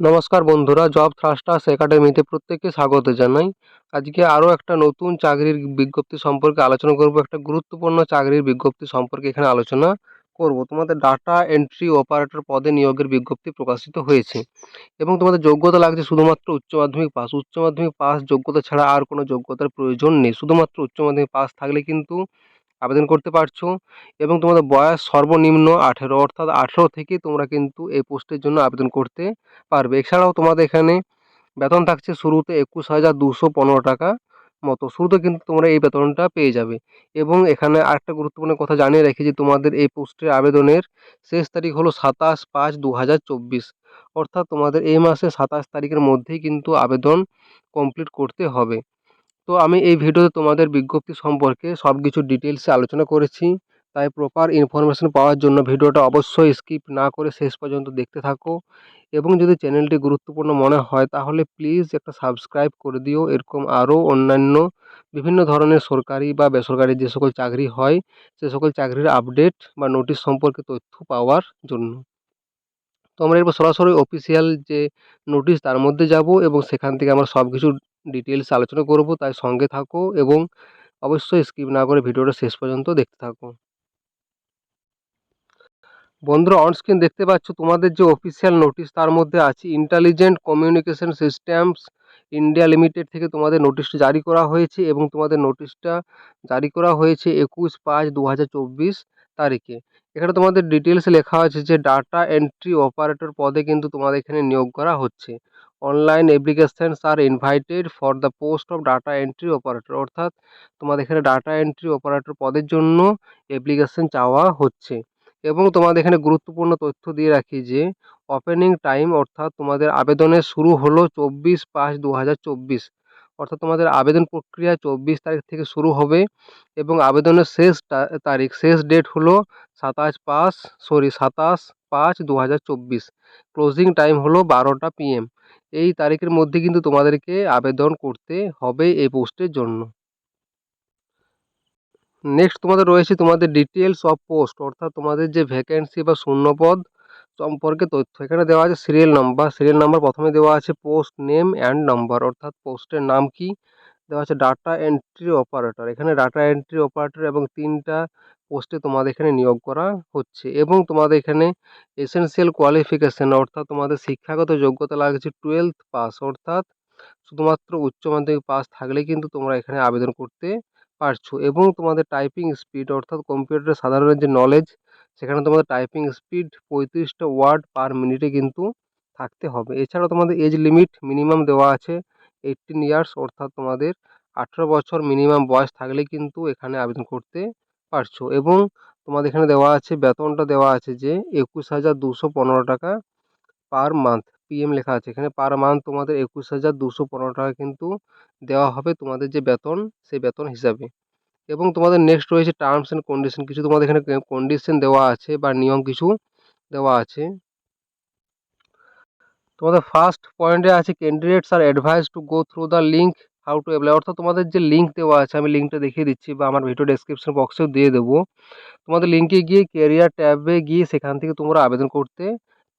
নমস্কার বন্ধুরা job thrusters একাডেমিতে প্রত্যেককে স্বাগত জানাই। আজকে আরও একটা নতুন চাকরির বিজ্ঞপ্তি সম্পর্কে আলোচনা করব। একটা গুরুত্বপূর্ণ চাকরির বিজ্ঞপ্তি সম্পর্কে এখানে আলোচনা করব। তোমাদের ডাটা এন্ট্রি অপারেটর পদে নিয়োগের বিজ্ঞপ্তি প্রকাশিত হয়েছে এবং তোমাদের যোগ্যতা লাগছে শুধুমাত্র উচ্চ মাধ্যমিক পাস উচ্চ মাধ্যমিক পাস যোগ্যতা ছাড়া আর কোনো যোগ্যতার প্রয়োজন নেই। শুধুমাত্র উচ্চ মাধ্যমিক পাস থাকলে কিন্তু আবেদন করতে পারছ এবং তোমাদের বয়স সর্বনিম্ন আঠেরো, অর্থাৎ আঠেরো থেকে তোমরা কিন্তু এই পোস্টের জন্য আবেদন করতে পারবে। এছাড়াও তোমাদের এখানে বেতন থাকছে শুরুতে একুশ হাজার দুশো পনেরো টাকা মতো। শুরুতে কিন্তু তোমরা এই বেতনটা পেয়ে যাবে। এবং এখানে আরেকটা গুরুত্বপূর্ণ কথা জানিয়ে রাখি যে তোমাদের এই পোস্টের আবেদনের শেষ তারিখ হলো সাতাশ পাঁচ দু হাজার চব্বিশ। অর্থাৎ তোমাদের এই মাসে সাতাশ তারিখের মধ্যেই কিন্তু আবেদন কমপ্লিট করতে হবে। তো আমি এই ভিডিওতে তোমাদের বিজ্ঞপ্তি সম্পর্কে সব কিছু ডিটেলসে আলোচনা করেছি। তাই প্রপার ইনফরমেশন পাওয়ার জন্য ভিডিওটা অবশ্যই স্কিপ না করে শেষ পর্যন্ত দেখতে থাকো। এবং যদি চ্যানেলটি গুরুত্বপূর্ণ মনে হয়, তাহলে প্লিজ একটা সাবস্ক্রাইব করে দিও। এরকম আরও অন্যান্য বিভিন্ন ধরনের সরকারি বা বেসরকারি যে সকল চাকরি হয়, সে সকল চাকরির আপডেট বা নোটিশ সম্পর্কে তথ্য পাওয়ার জন্য। তো আমরা এরপর সরাসরি অফিসিয়াল যে নোটিশ তার মধ্যে যাব এবং সেখান থেকে আমরা সব কিছু ডিটেলস আলোচনা করব, তাই সঙ্গে থাকো এবং অবশ্যই স্কিপ না করে ভিডিওটা শেষ পর্যন্ত দেখতে থাকো। বন্ধুরা অন স্ক্রিন দেখতে পাচ্ছ তোমাদের যে অফিসিয়াল নোটিশ তার মধ্যে আছে intelligent communication systems India limited থেকে তোমাদের নোটিশটা জারি করা হয়েছে এবং তোমাদের নোটিশটা জারি করা হয়েছে একুশ পাঁচ দু তারিখে। এখানে তোমাদের ডিটেলসে লেখা আছে যে ডাটা এন্ট্রি অপারেটর পদে কিন্তু তোমাদের এখানে নিয়োগ করা হচ্ছে। Online applications are invited for the post of data entry operator অর্থাৎ তোমাদের এখানে ডাটা এন্ট্রি অপারেটর পদের জন্য অ্যাপ্লিকেশান চাওয়া হচ্ছে। এবং তোমাদের এখানে গুরুত্বপূর্ণ তথ্য দিয়ে রাখি যে ওপেনিং টাইম অর্থাৎ তোমাদের আবেদনের শুরু হলো চব্বিশ পাঁচ দু অর্থাৎ তোমাদের আবেদন প্রক্রিয়া চব্বিশ তারিখ থেকে শুরু হবে এবং আবেদনের শেষ তারিখ, শেষ ডেট হলো সাতাশ পাঁচ সরি সাতাশ পাঁচ দু ক্লোজিং টাইম হলো বারোটা পিএম এই তারিখের মধ্যে কিন্তু তোমাদেরকে আবেদন করতে হবে এই পোস্টের জন্য। নেক্সট তোমাদের রয়েছে তোমাদের ডিটেলস অফ পোস্ট অর্থাৎ তোমাদের যে ভ্যাকেন্সি বা শূন্যপদ সম্পর্কে তথ্য। এখানে দেওয়া আছে সিরিয়াল নাম্বার সিরিয়াল নাম্বার প্রথমে দেওয়া আছে পোস্ট নেম অ্যান্ড নাম্বার অর্থাৎ পোস্টের নাম কি? দেওয়া আছে ডাটা এন্ট্রি অপারেটর এখানে ডাটা এন্ট্রি অপারেটর এবং তিনটা পোস্টে তোমাদের এখানে নিয়োগ করা হচ্ছে এবং তোমাদের এখানে এসেন্সিয়াল কোয়ালিফিকেশান অর্থাৎ তোমাদের শিক্ষাগত যোগ্যতা লাগছে টুয়েলথ পাস অর্থাৎ শুধুমাত্র উচ্চ মাধ্যমিক পাস থাকলেই কিন্তু তোমরা এখানে আবেদন করতে পারছ এবং তোমাদের টাইপিং স্পিড অর্থাৎ কম্পিউটারের সাধারণ যে নলেজ সেখানে তোমাদের টাইপিং স্পিড পঁয়ত্রিশটা ওয়ার্ড পার মিনিটে কিন্তু থাকতে হবে। এছাড়াও তোমাদের এজ লিমিট মিনিমাম দেওয়া আছে এইটিন ইয়ার্স অর্থাৎ তোমাদের আঠেরো বছর মিনিমাম বয়স থাকলেই কিন্তু এখানে আবেদন করতে পারছ। এবং তোমাদের এখানে দেওয়া আছে, বেতনটা দেওয়া আছে যে একুশ হাজার দুশো পনেরো টাকা পার মান্থ। পিএম লেখা আছে এখানে, পার মান্থ তোমাদের একুশ হাজার দুশো পনেরো টাকা কিন্তু দেওয়া হবে তোমাদের যে বেতন, সেই বেতন হিসাবে। এবং তোমাদের নেক্সট রয়েছে টার্মস অ্যান্ড কন্ডিশন কিছু তোমাদের এখানে কন্ডিশন দেওয়া আছে বা নিয়ম কিছু দেওয়া আছে। তোমাদের ফার্স্ট পয়েন্টে আছে candidates are advised to go through the link how to apply অর্থাৎ তোমাদের যে লিঙ্ক দেওয়া আছে, আমি লিঙ্কটা দেখিয়ে দিচ্ছি বা আমার ভিডিও ডেসক্রিপশন বক্সেও দিয়ে দেবো। তোমাদের লিঙ্কে গিয়ে কেরিয়ার ট্যাবে গিয়ে সেখান থেকে তোমরা আবেদন করতে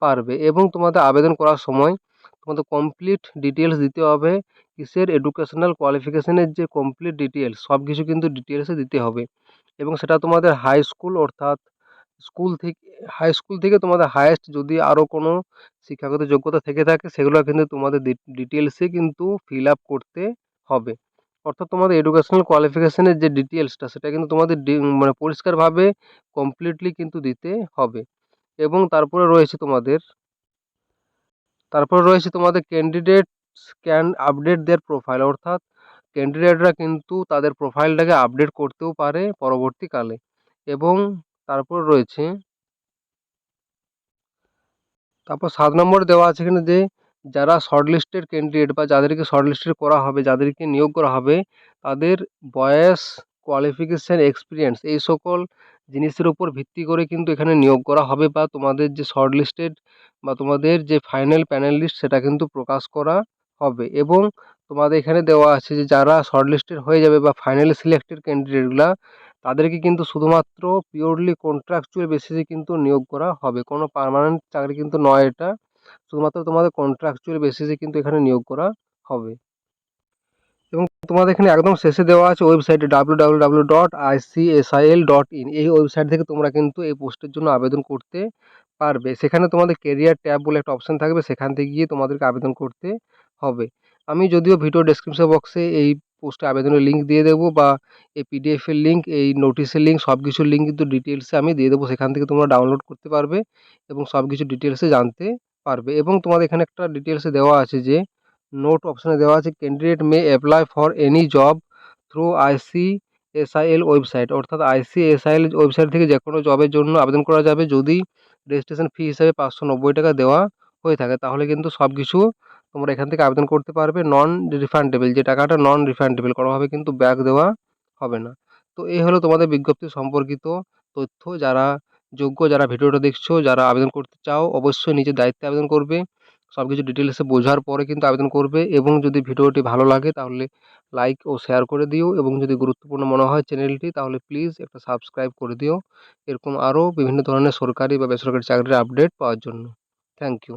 পারবে এবং তোমাদের আবেদন করার সময় তোমাদের কমপ্লিট ডিটেলস দিতে হবে। কিসের এডুকেশনাল কোয়ালিফিকেশানের যে কমপ্লিট ডিটেলস সব কিছু কিন্তু ডিটেলসে দিতে হবে। এবং সেটা তোমাদের হাই স্কুল অর্থাৎ স্কুল থেকে হাই স্কুল থেকে তোমাদের হায়েস্ট যদি আরও কোনো শিক্ষাগত যোগ্যতা থেকে থাকে, সেগুলো কিন্তু তোমাদের ডিটেলসে কিন্তু ফিল আপ করতে হবে। অর্থাৎ তোমাদের এডুকেশনাল কোয়ালিফিকেশানের যে ডিটেলসটা সেটা কিন্তু তোমাদের মানে পরিষ্কারভাবে কমপ্লিটলি কিন্তু দিতে হবে। এবং তারপরে রয়েছে তোমাদের, তারপরে রয়েছে তোমাদের candidate can update their profile অর্থাৎ ক্যান্ডিডেটরা কিন্তু তাদের প্রোফাইলটাকে আপডেট করতেও পারে পরবর্তীকালে। এবং তারপর রয়েছে, তারপর সাত নম্বরে দেওয়া আছে এখানে যে যারা শর্টলিস্টেড ক্যান্ডিডেট বা যাদেরকে শর্টলিস্টেড করা হবে, যাদেরকে নিয়োগ করা হবে, তাদের বয়স কোয়ালিফিকেশান এক্সপিরিয়েন্স এই সকল জিনিসের উপর ভিত্তি করে কিন্তু এখানে নিয়োগ করা হবে বা তোমাদের যে শর্টলিস্টেড বা তোমাদের যে ফাইনাল প্যানেল লিস্ট সেটা কিন্তু প্রকাশ করা হবে। এবং তোমাদের এখানে দেওয়া আছে যে যারা শর্টলিস্টেড হয়ে যাবে বা ফাইনালি সিলেক্টেড ক্যান্ডিডেটগুলা তাদেরকে কিন্তু শুধুমাত্র পিওরলি কন্ট্রাকচুয়াল বেসিসে কিন্তু নিয়োগ করা হবে। কোনো পার্মানেন্ট চাকরি কিন্তু নয় এটা। শুধুমাত্র তোমাদের কন্ট্রাকচুয়াল বেসিসে কিন্তু এখানে নিয়োগ করা হবে। এবং তোমাদের এখানে একদম শেষে দেওয়া আছে ওয়েবসাইটে W W W dot ICSIL dot in এই ওয়েবসাইট থেকে তোমরা কিন্তু এই পোস্টের জন্য আবেদন করতে পারবে। সেখানে তোমাদের কেরিয়ার ট্যাব বলে একটা অপশান থাকবে, সেখান থেকে গিয়ে তোমাদেরকে আবেদন করতে হবে। আমি যদিও ভিডিও ডেসক্রিপশন বক্সে এই পোস্টে আবেদনের লিঙ্ক দিয়ে দেবো বা এই পিডিএফের লিঙ্ক এই নোটিশের লিঙ্ক সব কিছুর লিঙ্ক কিন্তু ডিটেলসে আমি দিয়ে দেবো। সেখান থেকে তোমরা ডাউনলোড করতে পারবে এবং সব কিছু ডিটেলসে জানতে পারবে এবং তোমাদের এখানে একটা ডিটেলসে দেওয়া আছে যে নোট অপশানে দেওয়া আছে candidate may apply for any job through IC ICSIL website অর্থাৎ আইসি আইসিএসআইএল ওয়েবসাইট থেকে যে কোনো জবের জন্য আবেদন করা যাবে যদি রেজিস্ট্রেশন ফি হিসাবে পাঁচশো নব্বই টাকা দেওয়া হয়ে থাকে। তাহলে কিন্তু সব কিছু তোমরা এখান থেকে আবেদন করতে পারবে নন রিফান্ডেবল যে টাকাটা নন রিফান্ডেবল কোনোভাবে কিন্তু ব্যাক দেওয়া হবে না। তো এই হলো তোমাদের বিজ্ঞপ্তি সম্পর্কিত তথ্য, যারা যোগ্য যারা ভিডিওটা দেখছ, যারা আবেদন করতে চাও, অবশ্যই নিজের দায়িত্বে আবেদন করবে। সব কিছু ডিটেলসে বোঝার পরে কিন্তু আবেদন করবে এবং যদি ভিডিওটি ভালো লাগে তাহলে লাইক ও শেয়ার করে দিও এবং যদি গুরুত্বপূর্ণ মনে হয় চ্যানেলটি তাহলে প্লিজ একটা সাবস্ক্রাইব করে দিও। এরকম আরও বিভিন্ন ধরনের সরকারি বা বেসরকারি চাকরির আপডেট পাওয়ার জন্য। Thank you